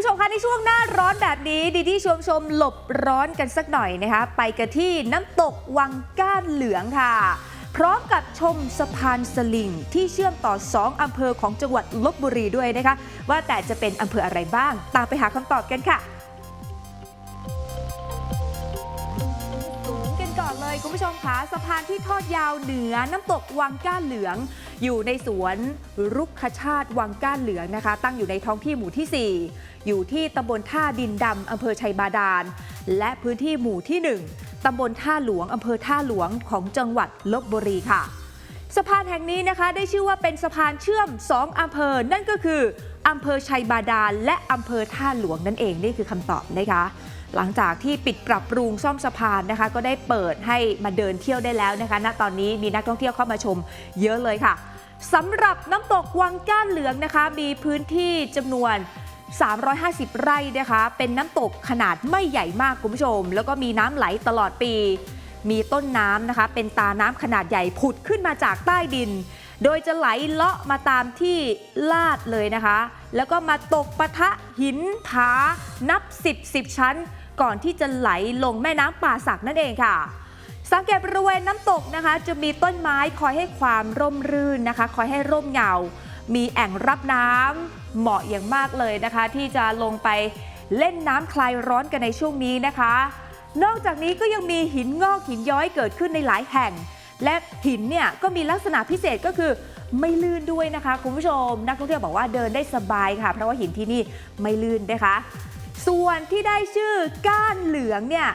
ผู้ชมคะในช่วงหน้าร้อนแบบนี้ดีที่ชมชมหลบร้อนกันสักหน่อยนะคะ ไปกันที่น้ำตกวังก้านเหลืองค่ะ พร้อมกับชมสะพานสลิงที่เชื่อมต่อ 2อำเภอของจังหวัดลบบุรีด้วยนะคะ ว่าแต่จะเป็นอำเภออะไรบ้าง ตามไปหาคำตอบกันค่ะ คุณผู้ชมคะสะพานที่ทอดยาวเหนือน้ำตกวังก้านเหลือง อยู่ในสวนรุกขชาติวังก้านเหลืองนะคะ ตั้งอยู่ในท้องที่หมู่ที่ 4 อยู่ที่ตำบลท่าดินดำอำเภอชัยบาดาล และพื้นที่หมู่ที่ 1ตำบลท่าหลวงอำเภอท่าหลวงของจังหวัดลบบุรีค่ะ สะพานแห่งนี้นะคะได้ชื่อว่าเป็นสะพานเชื่อม 2อำเภอ นั่นก็คืออำเภอชัยบาดาลและอำเภอท่าหลวงนั่นเองนี่คือคำตอบนะคะ หลังจากที่ปิดปรับปรุงซ่อมสะพานนะคะ ก็ได้เปิดให้มาเดินเที่ยวได้แล้วนะคะณตอนนี้มีนักท่องเที่ยวเข้ามาชมเยอะเลยค่ะสำหรับน้ำตกวังก้านเหลืองนะคะ มีพื้นที่จำนวน 350 ไร่นะคะ เป็นน้ำตกขนาดไม่ใหญ่มากคุณผู้ชม แล้วก็มีน้ำไหลตลอดปี มีต้นน้ำนะคะ เป็นตาน้ำขนาดใหญ่ผุดขึ้นมาจากใต้ดิน โดยจะไหลเลาะมาตามที่ลาดเลยนะคะ แล้วก็มาตกปะทะหินผานับ 10 10 ชั้น ก่อนที่จะไหลลงแม่น้ำป่าสักนั่นเองค่ะ สังเกตบริเวณน้ำตกนะคะ จะมีต้นไม้คอยให้ความร่มรื่นนะคะ คอยให้ร่มเงา มีแอ่งรับน้ำเหมาะอย่างมากเลยนะคะ ที่จะลงไปเล่นน้ำคลายร้อนกันในช่วงนี้นะคะ นอกจากนี้ก็ยังมีหินงอกหินย้อยเกิดขึ้นในหลายแห่ง และหินเนี่ยก็มีลักษณะพิเศษก็คือไม่ลื่นด้วยนะคะ คุณผู้ชม นักท่องเที่ยวบอกว่าเดินได้สบายค่ะ เพราะว่าหินที่นี่ไม่ลื่นนะคะ ส่วนที่ได้ชื่อก้านเหลืองเนี่ย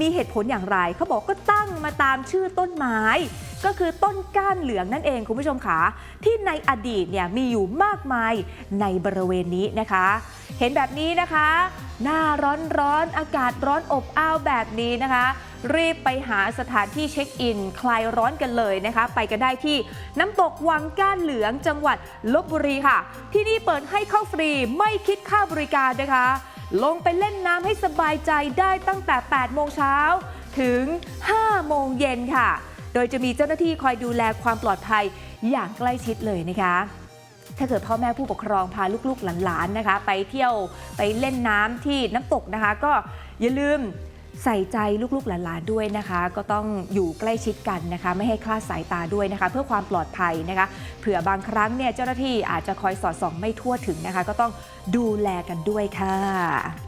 มีเหตุผลอย่างไรเขาบอกก็ตั้งมาตามชื่อต้นไม้ ก็คือต้นก้านเหลืองนั่นเองคุณผู้ชมค่ะที่ในอดีตเนี่ยมีอยู่มากมายในบริเวณนี้นะคะ เห็นแบบนี้นะคะ หน้าร้อนร้อนอากาศร้อนอบอ้าวแบบนี้นะคะ รีบไปหาสถานที่เช็คอิน คลายร้อนกันเลยนะคะ ไปกันได้ที่น้ำตกวังก้านเหลืองจังหวัดลบบุรีค่ะ ที่นี่เปิดให้เข้าฟรีไม่คิดค่าบริการนะคะ ลงไปเล่นน้ำให้สบายใจได้ตั้งแต่ 8 โมงเช้าถึง 5 โมงเย็นค่ะ โดยจะมีเจ้าหน้าที่คอยดูแลความปลอดภัยอย่างใกล้ชิดเลยนะคะถ้าเกิดพ่อแม่ผู้ปกครองพาลูกๆหลานๆนะคะ ไปเที่ยวไปเล่นน้ำที่น้ำตกนะคะ ก็อย่าลืม ใส่ใจลูกๆหลานๆด้วยนะคะ ก็ต้องอยู่ใกล้ชิดกันนะคะ ไม่ให้คลาดสายตาด้วยนะคะ เพื่อความปลอดภัยนะคะเผื่อบางครั้งเนี่ยเจ้าหน้าที่อาจจะคอยสอดส่องไม่ทั่วถึงนะคะ ก็ต้องดูแลกันด้วยค่ะ